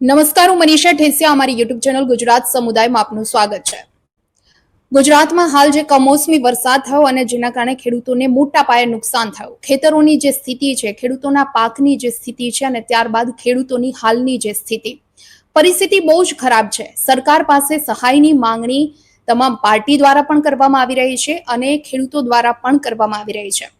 નમસ્કાર, હું મનીષા ઠેસિયા અમારી યુટ્યુબ ચેનલ ગુજરાત સમુદાયમાં આપનું સ્વાગત છે. ગુજરાતમાં હાલ જે કમોસમી વરસાદ થયો અને જેના કારણે ખેડૂતોને મોટા પાયે નુકસાન થયું. ખેતરોની જે સ્થિતિ છે, ખેડૂતોના પાકની જે સ્થિતિ છે અને ત્યારબાદ ખેડૂતોની હાલની જે સ્થિતિ. પરિસ્થિતિ બહુ જ ખરાબ છે. સરકાર પાસે સહાયની માંગણી તમામ પાર્ટી દ્વારા પણ કરવામાં આવી રહી છે અને ખેડૂતો દ્વારા પણ કરવામાં આવી રહી છે.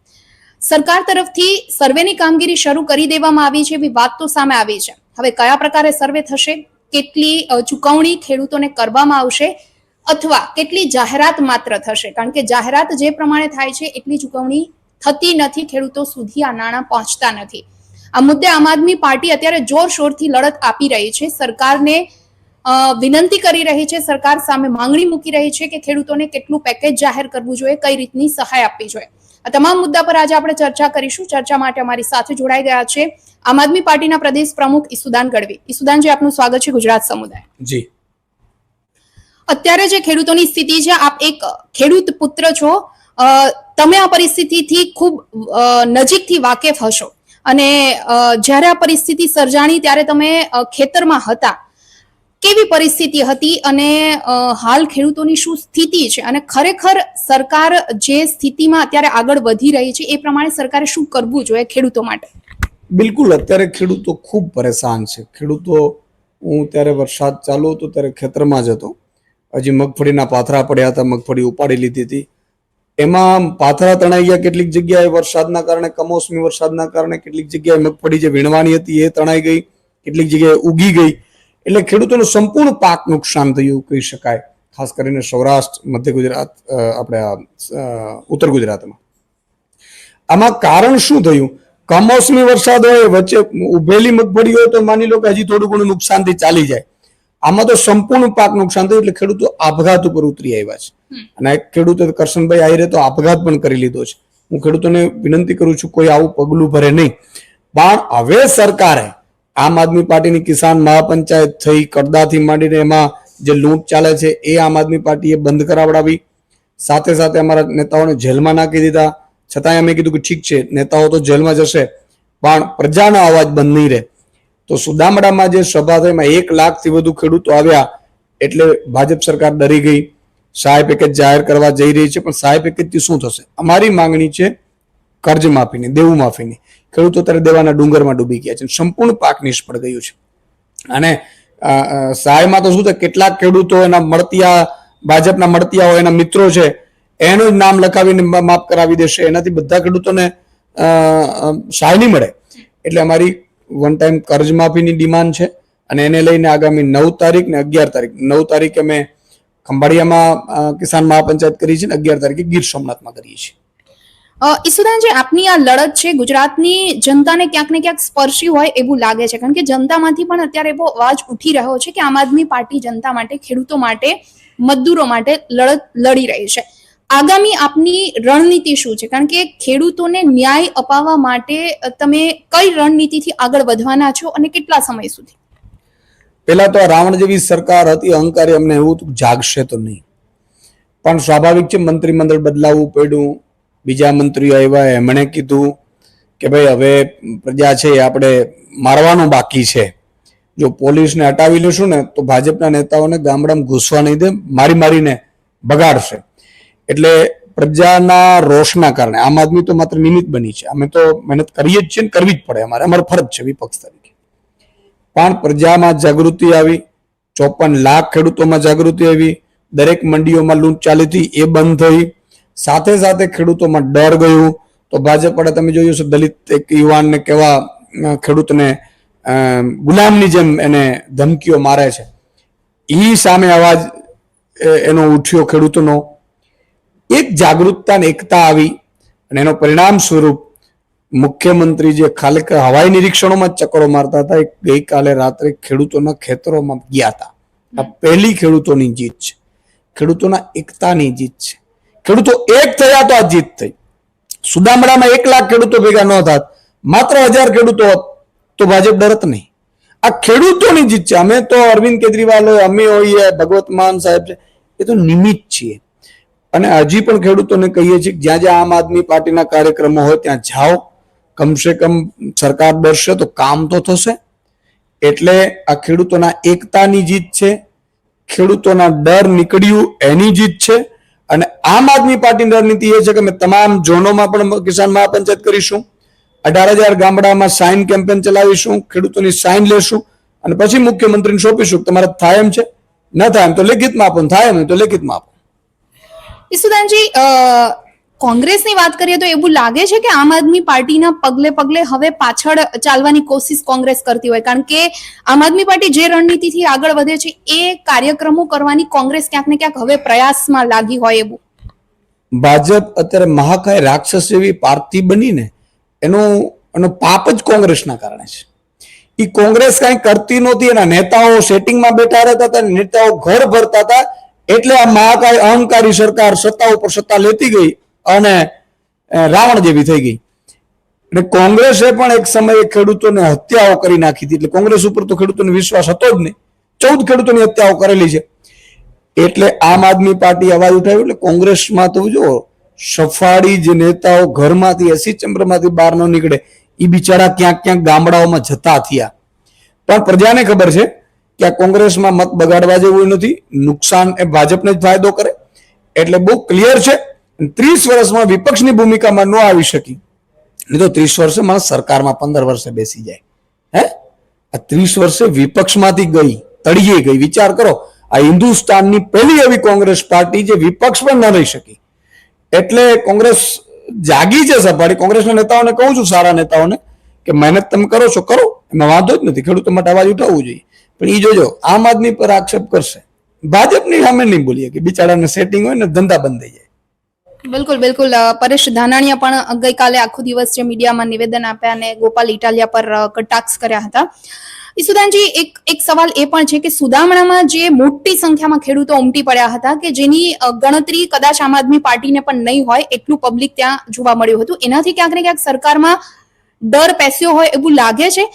સરકાર તરફથી સર્વેની કામગીરી શરૂ કરી દેવામાં આવી છે એવી વાત તો સામે આવી છે. હવે કયા પ્રકારે સર્વે થશે? કેટલી ચુકવણી ખેડૂતોને કરવામાં આવશે? અથવા કેટલી જાહેરાત માત્ર થશે? કારણ કે જાહેરાત જે પ્રમાણે થાય છે, એટલી ચુકવણી થતી નથી, ખેડૂતો સુધી આ નાણાં પહોંચતા નથી. આ મુદ્દે આમ આદમી પાર્ટી અત્યારે જોરશોરથી લડત આપી રહી છે. સરકારને વિનંતી કરી રહી છે, સરકાર સામે માંગણી મૂકી રહી છે કે ખેડૂતોને કેટલું પેકેજ જાહેર કરવું જોઈએ, કઈ રીતની સહાય આપવી જોઈએ. આ તમામ મુદ્દા પર આજે આપણે ચર્ચા કરીશું. ચર્ચા માટે અમારી સાથે જોડાઈ ગયા છે આમ આદમી પાર્ટીના પ્રદેશ પ્રમુખ ઈસુદાન ગઢવી. ઈસુદાનજી આપનું સ્વાગત છે ગુજરાત સમુદાય. જી. અત્યારે જે ખેડૂતોની સ્થિતિ છે આપ એક ખેડૂત પુત્ર છો. તમે આ પરિસ્થિતિથી ખૂબ નજીકથી વાકેફ હશો. અને જ્યારે આ પરિસ્થિતિ સર્જાણી ત્યારે તમે ખેતરમાં હતા. કેવી પરિસ્થિતિ હતી અને હાલ ખેડૂતોની શું સ્થિતિ છે? અને ખરેખર સરકાર જે સ્થિતિમાં અત્યારે આગળ વધી રહી છે, એ પ્રમાણે સરકારે શું કરવું જોઈએ ખેડૂતો માટે? બિલકુલ, અત્યારે ખેડૂતો ખૂબ પરેશાન છે. ખેડૂતો, હું ત્યારે વરસાદ ચાલુ હતો ત્યારે ખેતરમાં જ હતો. હજી મગફળીના પાથરા પડ્યા હતા, મગફળી ઉપાડી લીધી હતી. એમાં પાથરા તણાઈ ગયા કેટલીક જગ્યાએ વરસાદના કારણે, કમોસમી વરસાદના કારણે કેટલીક જગ્યાએ મગફળી જે વીણવાની હતી એ તણાઈ ગઈ, કેટલીક જગ્યાએ ઉગી ગઈ. એટલે ખેડૂતોનું સંપૂર્ણ પાક નુકસાન થયું કહી શકાય ખાસ કરીને સૌરાષ્ટ્ર મધ્ય ગુજરાત આપણે ઉત્તર ગુજરાતમાં. આમાં કારણ શું થયું? કમોસમી વરસાદ હોય વચ્ચે ઉભેલી મગફળી હોય તો માની લો કે હજી થોડું ઘણું નુકસાનથી ચાલી જાય. આમાં તો સંપૂર્ણ પાક નુકસાન થયું એટલે ખેડૂતો આપઘાત ઉપર ઉતરી આવ્યા છે. અને ખેડૂતો કરશનભાઈ આહિરે તો આપઘાત પણ કરી લીધો છે. હું ખેડૂતોને વિનંતી કરું છું કોઈ આવું પગલું ભરે નહીં. પણ હવે સરકારે આમ આદમી પાર્ટીની કિસાન મહાપંચાયત થઈ કડદાથી માંડીને એમાં જે લૂંટ ચાલે છે એ આમ આદમી પાર્ટીએ બંધ કરાવડાવી. સાથે સાથે અમારા નેતાઓને જેલમાં નાખી દીધા. છતાંય અમે કીધું કે ઠીક છે, નેતાઓ તો જેલમાં જશે, પણ પ્રજાનો અવાજ બંધ નહીં રહે. તો સુદામડામાં જે સભા થઈ, એમાં એક લાખથી વધુ ખેડૂતો આવ્યા, એટલે ભાજપ સરકાર ડરી ગઈ. સહાય પેકેજ જાહેર કરવા જઈ રહી છે, પણ સહાય પેકેજથી શું થશે? અમારી માંગણી છે, કર્જ માફીની, દેવું માફીની. ખેડૂતો અત્યારે દેવાના ડુંગરમાં ડૂબી ગયા છે સંપૂર્ણ પાક નિષ્ફળ ગયું છે. અને સહાયમાં તો શું છે? કેટલાક ખેડૂતો એના મળતિયા, ભાજપના મળતિયા હોય એના મિત્રો છે, એનું જ નામ લખાવીને માફ કરાવી દેશે. એનાથી બધા ખેડૂતોને સહાય નહીં મળે. એટલે અમારી વન ટાઈમ કર્જ માફીની ડિમાન્ડ છે અને એને લઈને આગામી નવ તારીખ ને અગિયાર તારીખ, નવ તારીખે અમે ખંભાળિયામાં કિસાન મહાપંચાયત કરી છે અગિયાર તારીખે ગીર સોમનાથમાં કરીએ છીએ. ઈસુદાનજી આપની આ લડત છે, ગુજરાતની જનતાને ક્યાંક ને ક્યાંક સ્પર્શી હોય એવું લાગે છે. કારણ કે જનતામાંથી પણ અત્યારે એવો અવાજ ઉઠી રહ્યો છે કે આમ આદમી પાર્ટી જનતા માટે, ખેડૂતો માટે, મજદૂરો માટે લડત લડી રહી છે. આગામી આપની રણનીતિ શું છે? કારણ કે ખેડૂતોને ન્યાય અપાવવા માટે તમે કઈ રણનીતિથી આગળ વધવાના છો અને કેટલા સમય સુધી? પહેલા તો રાવણ જેવી સરકાર હતી, અહંકારી અમને એવું જાગશે તો નહીં. પણ સ્વાભાવિક છે મંત્રીમંડળ બદલાવવું પડ્યું બીજા મંત્રીઓ આવ્યા, એમણે કીધું કે ભાઈ હવે પ્રજા છે એ આપણે મારવાનું બાકી છે. જો પોલીસને હટાવી લેશું ને, તો ભાજપના નેતાઓને ગામડામાં ઘૂસવા નહીં દે, મારી મારીને બગાડશે. એટલે પ્રજાના રોષના કારણે, આમ આદમી તો માત્ર નિમિત્ત બની છે. અમે તો મહેનત કરીએ જ છીએ ને કરવી જ પડે અમારે. અમારો ફરજ છે વિપક્ષ તરીકે. પણ પ્રજામાં જાગૃતિ આવી, ચોપન લાખ ખેડૂતોમાં જાગૃતિ આવી, દરેક મંડીઓમાં લૂંટ ચાલી હતી, એ બંધ થઈ. સાથે સાથે ખેડૂતોમાં ડર ગયું. તો ભાજપ વડે તમે જોયું છે દલિત એક યુવાનને કેવા ખેડૂતને ગુલામની જેમ એને ધમકીઓ મારે છે. એ સામે અવાજ એનો ઉઠ્યો ખેડૂતોનો. એક જાગૃતતા એકતા આવી અને એનો પરિણામ સ્વરૂપ મુખ્યમંત્રી જે ખાલી હવાઈ નિરીક્ષણોમાં ચક્કરો મારતા હતા, એ ગઈકાલે રાત્રે ખેડૂતોના ખેતરોમાં ગયા હતા. આ પહેલી ખેડૂતોની જીત છે. ખેડૂતોના એકતાની જીત છે. ખેડૂતો એક થયા તો આ જીત થઈ. સુદામડામાં એક લાખ ખેડૂતો ભેગા ન થાત, માત્ર હજાર ખેડૂતો હોત, તો ભાજપ ડરત નહીં. આ ખેડૂતોની જીત છે. અમે તો અરવિંદ કેજરીવાલ હોય, અમે હોઈએ, ભગવત માન સાહેબ છે, એ તો નિમિત્ત છીએ. અને હજી પણ ખેડૂતોને કહીએ છીએ કે જ્યાં જ્યાં આમ આદમી પાર્ટીના કાર્યક્રમો હોય, ત્યાં જાઓ. કમસે કમ સરકાર ડરશે તો કામ તો થશે. એટલે આ ખેડૂતોના એકતાની જીત છે. ખેડૂતોના ડર નીકળ્યું એની જીત છે. અને આમ આદમી પાર્ટીની રણનીતિ એ છે કે અમે તમામ ઝોનોમાં પણ કિસાન મહાપંચાયત કરીશું. અઢાર હજાર ગામડામાં સાઇન કેમ્પેન ચલાવીશું, ખેડૂતોની સાઇન લેશું અને પછી મુખ્યમંત્રીને સોંપીશું તમારે થાય એમ છે, ન થાય એમ તો લેખિતમાં આપો થાય એમ તો લેખિતમાં આપો. ઈસુદાનજી કોંગ્રેસની વાત કરીએ તો એવું લાગે છે કે આમ આદમી પાર્ટીના પગલે પગલે હવે પાછળ ચાલવાની કોશિશ કોંગ્રેસ કરતી હોય. કારણ કે આમ આદમી પાર્ટી જે રણનીતિથી આગળ વધે છે, એ કાર્યક્રમો કરવાની કોંગ્રેસ ક્યાંક ને ક્યાંક હવે પ્રયાસમાં લાગી હોય એવું. ભાજપ અત્યારે મહાકાય રાક્ષસ જેવી પાર્ટી બનીને એનું, એનો પાપ જ કોંગ્રેસના કારણે છે. એ કોંગ્રેસ કાંઈ કરતી નહોતી, એના નેતાઓ સેટિંગમાં બેઠા રહેતા હતા, નેતાઓ ઘર ભરતા હતા, એટલે આ મહાકાય અહંકારી સરકાર સત્તા ઉપર સત્તા લેતી ગઈ. અને રાવણ જેવી થઈ ગઈ. અને કોંગ્રેસે પણ એક સમયે ખેડૂતોને હત્યાઓ કરી નાખી હતી. એટલે કોંગ્રેસ ઉપર તો ખેડૂતોને વિશ્વાસ હતો જ નહીં. ચૌદ ખેડૂતોની હત્યાઓ કરેલી છે. એટલે આમ આદમી પાર્ટી અવાજ ઉઠાવ્યો. એટલે કોંગ્રેસમાં તો જો સફાળી જે નેતાઓ ઘરમાંથી, એસી ચંદ્રમાંથી બહાર ન નીકળે. એ બિચારા ક્યાંક ક્યાંક ગામડાઓમાં જતા થયા. પણ પ્રજાને ખબર છે કે આ કોંગ્રેસમાં મત બગાડવા જેવું નથી. નુકસાન એ ભાજપને જ ફાયદો કરે. એટલે બહુ ક્લિયર છે ત્રીસ વર્ષમાં વિપક્ષની ભૂમિકામાં ન આવી શકી. નહીં તો ત્રીસ વર્ષે માણસ સરકારમાં પંદર વર્ષે બેસી જાય. હે? આ ત્રીસ વર્ષે વિપક્ષમાંથી ગઈ, તળિયે ગઈ. વિચાર કરો, આ હિન્દુસ્તાનની પહેલી એવી કોંગ્રેસ પાર્ટી જે વિપક્ષ પણ ન રહી શકી. એટલે કોંગ્રેસ જાગી છે સપાટી કોંગ્રેસના નેતાઓને કહું છું, સારા નેતાઓને, કે મહેનત તમે કરો છો, કરો. એમાં વાંધો જ નથી. ખેડૂતો માટે અવાજ ઉઠાવવું જોઈએ. પણ એ જોજો, આમ આદમી પર આક્ષેપ કરશે. ભાજપની સામે નહીં બોલીએ કે બિચારાને સેટિંગ હોય ને ધંધા બંધ થઈ જાય. બિલકુલ બિલકુલ. પરેશ ધાનાણીયા પણ ગઈકાલે આખો દિવસ જે મીડિયામાં નિવેદન આપ્યા અને ગોપાલ ઇટાલિયા પર કટાક્ષ કર્યા હતા. ઈસુદાનજી, એક એક સવાલ એ પણ છે કે સુદામણામાં જે મોટી સંખ્યામાં ખેડૂતો ઉમટી પડ્યા હતા કે જેની ગણતરી કદાચ આમ આદમી પાર્ટીને પણ નહીં હોય, એટલું પબ્લિક ત્યાં જોવા મળ્યું હતું. એનાથી ક્યાંક ને ક્યાંક સરકારમાં ડર પેસ્યો હોય એવું લાગે છે.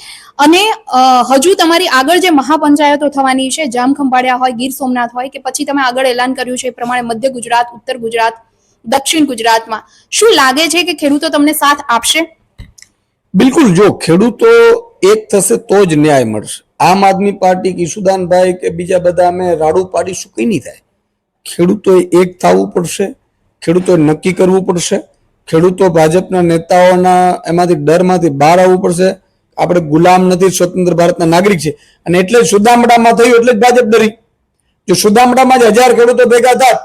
અને હજુ તમારી આગળ જે મહાપંચાયતો થવાની છે, જામખંભાળિયા હોય, ગીર સોમનાથ હોય કે પછી તમે આગળ એલાન કર્યું છે એ પ્રમાણે મધ્ય ગુજરાત, ઉત્તર ગુજરાત દક્ષિણ ગુજરાતમાં. શું લાગે છે કે ખેડૂતો તમને સાથ આપશે? બિલકુલ, જો ખેડૂતો એક થશે તો જ ન્યાય મળશે. આમ આદમી પાર્ટી કિશુદાનભાઈ કે બીજા બધા અમે રાડું પાડીશું કઈ નહીં થાય. ખેડૂતોએ એક થવું પડશે, ખેડૂતોએ નક્કી કરવું પડશે. ખેડૂતો ભાજપના નેતાઓના એમાંથી ડરમાંથી બહાર આવવું પડશે. આપણે ગુલામ નથી, સ્વતંત્ર ભારતના નાગરિક છે. અને એટલે સુદામડામાં થયું, એટલે જ ભાજપ ડરી. જો સુદામડામાં જ હજાર ખેડૂતો ભેગા થાત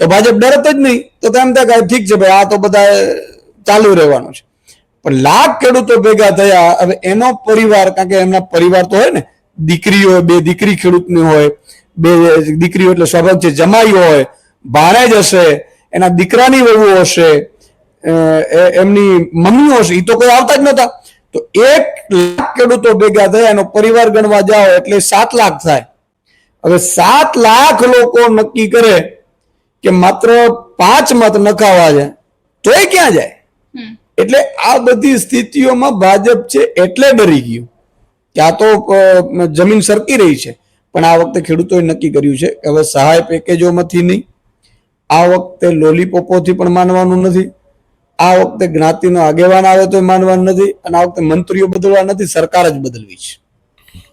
તો ભાજપ ડરત જ નહીં. તો તેમ ત્યાં કે ઠીક છે ભાઈ, આ તો બધા ચાલુ રહેવાનું છે. પણ લાખ ખેડૂતો ભેગા થયા. હવે એનો પરિવાર, કારણ કે એમના પરિવાર તો હોય ને દીકરી હોય, બે દીકરી ખેડૂતની હોય, બે દીકરીઓ એટલે સ્વભાવ છે, જમાઈ હોય ભાણેજ હશે, એના દીકરાની વહુ હશે એમની મમ્મી હશે એ તો કોઈ આવતા જ નહોતા. તો એક લાખ ખેડૂતો ભેગા થયા, એનો પરિવાર ગણવા જાઓ, એટલે સાત લાખ થાય. હવે સાત લાખ લોકો નક્કી કરે કે માત્ર પાંચ મત નખાવા છે તોય ક્યાં જાય? એટલે આ બધી સ્થિતિઓમાં ભાજપ છે એટલે ડરી ગયું. કે આ તો જમીન સરકી રહી છે. પણ આ વખતે ખેડૂતોએ નક્કી કર્યું છે કે હવે સહાય પેકેજોમાંથી નહીં. આ વખતે લોલીપોપોથી પણ માનવાનું નથી. આ વખતે જ્ઞાતિનો આગેવાન આવે તો માનવાનું નથી. અને આ વખતે મંત્રીઓ બદલવા નથી સરકાર જ બદલવી છે.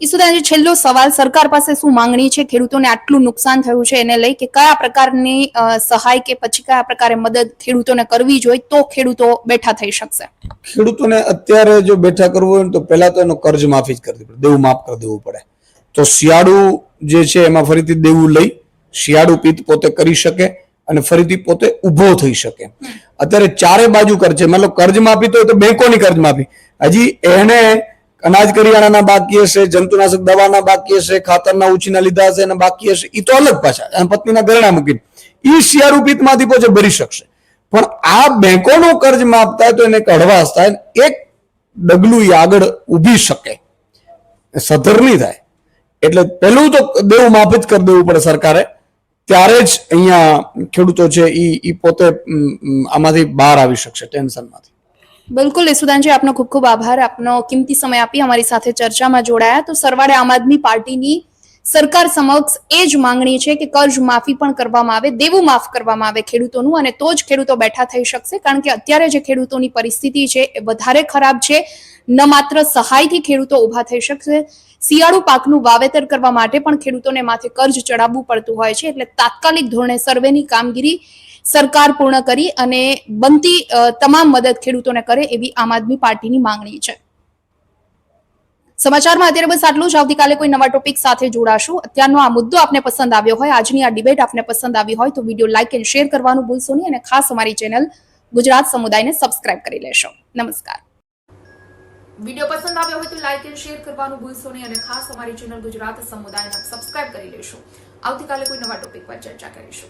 ઈસુદાનજી છેલ્લો સવાલ સરકાર પાસે શું માંગણી છે? ખેડૂતોને આટલું નુકસાન થયું છે એને લઈ કે કયા પ્રકારની સહાય કે પછી કયા પ્રકારે મદદ ખેડૂતોને કરવી જોઈએ તો ખેડૂતો બેઠા થઈ શકશે? ખેડૂતોને અત્યારે જો બેઠા કરવું હોય તો પહેલા તો એનો કર્જ માફી જ કરવી પડે. દેવું માફ કરી દેવું પડે. તો શિયાળુ જે છે એમાં ફરીથી દેવું લઈ શિયાળુ પિત્ત પોતે કરી શકે અને ફરીથી પોતે ઊભો થઈ શકે. અત્યારે ચારે બાજુ કર્જ છે. મતલબ કર્જ માફી તો તો બેંકોની કર્જ માફી. હજી એને અનાજ કરિયાણાના બાકી હશે, જંતુનાશક દવાના બાકી હશે, ખાતરના ઉછીના લીધા હશે એના બાકી હશે એ તો અલગ પાછા. અને પત્નીના ગરણા મૂકીને. એ શિયાળુ પિત્તમાંથી પોતે ભરી શકશે. પણ આ બેંકોનો કર્જ માફ થાય તો એને એક થાય એક ડગલું ઈ આગળ ઊભી શકે. સધર નહીં થાય. એટલે પહેલું તો દેવું માફ જ કરી દેવું પડે સરકારે. ત્યારે જ અહીંયા ખેડૂતો છે એ પોતે આમાંથી બહાર આવી શકશે ટેન્શનમાંથી. બિલકુલ, ઈસુદાનજી, આપનો ખૂબ ખૂબ આભાર. આપનો કિંમતી સમય આપી અમારી સાથે ચર્ચામાં જોડાયા. તો સરવાળે આમ આદમી પાર્ટીની સરકાર સમક્ષ એ જ માંગણી છે કે કર્જ માફી પણ કરવામાં આવે, દેવું માફ કરવામાં આવે ખેડૂતોનું, અને તો જ ખેડૂતો બેઠા થઈ શકશે, કારણ કે અત્યારે જે ખેડૂતોની પરિસ્થિતિ છે એ વધારે ખરાબ છે. ન માત્ર સહાયથી ખેડૂતો ઊભા થઈ શકશે, શિયાળુ પાકનું વાવેતર કરવા માટે પણ ખેડૂતોને માથે કર્જ ચડાવવું પડતું હોય છે. એટલે તાત્કાલિક ધોરણે સર્વેની કામગીરી સરકાર પૂર્ણ કરી અને બનતી તમામ મદદ ખેડૂતોને કરે એવી આમ આદમી પાર્ટીની માંગણી છે. સમાચારમાં અત્યારે બસ આટલું જ. આવતીકાલે કોઈ નવા ટોપિક સાથે જોડાશું. અત્યારનો આ મુદ્દો આપને પસંદ આવ્યો હોય, આજની આ ડિબેટ આપને પસંદ આવી હોય, તો વીડિયો લાઇક એન્ડ શેર કરવાનું ભૂલશો નહીં અને ખાસ અમારી ચેનલ ગુજરાત સમુદાયને સબસ્ક્રાઇબ કરી લેશો. નમસ્કાર. વીડિયો પસંદ આવ્યો હોય તો લાઇક એન્ડ શેર કરવાનું ભૂલશો નહીં અને ખાસ અમારી ચેનલ ગુજરાત સમુદાયને સબસ્ક્રાઇબ કરી લેશો. આવતીકાલે કોઈ નવા ટોપિક પર ચર્ચા કરીશું.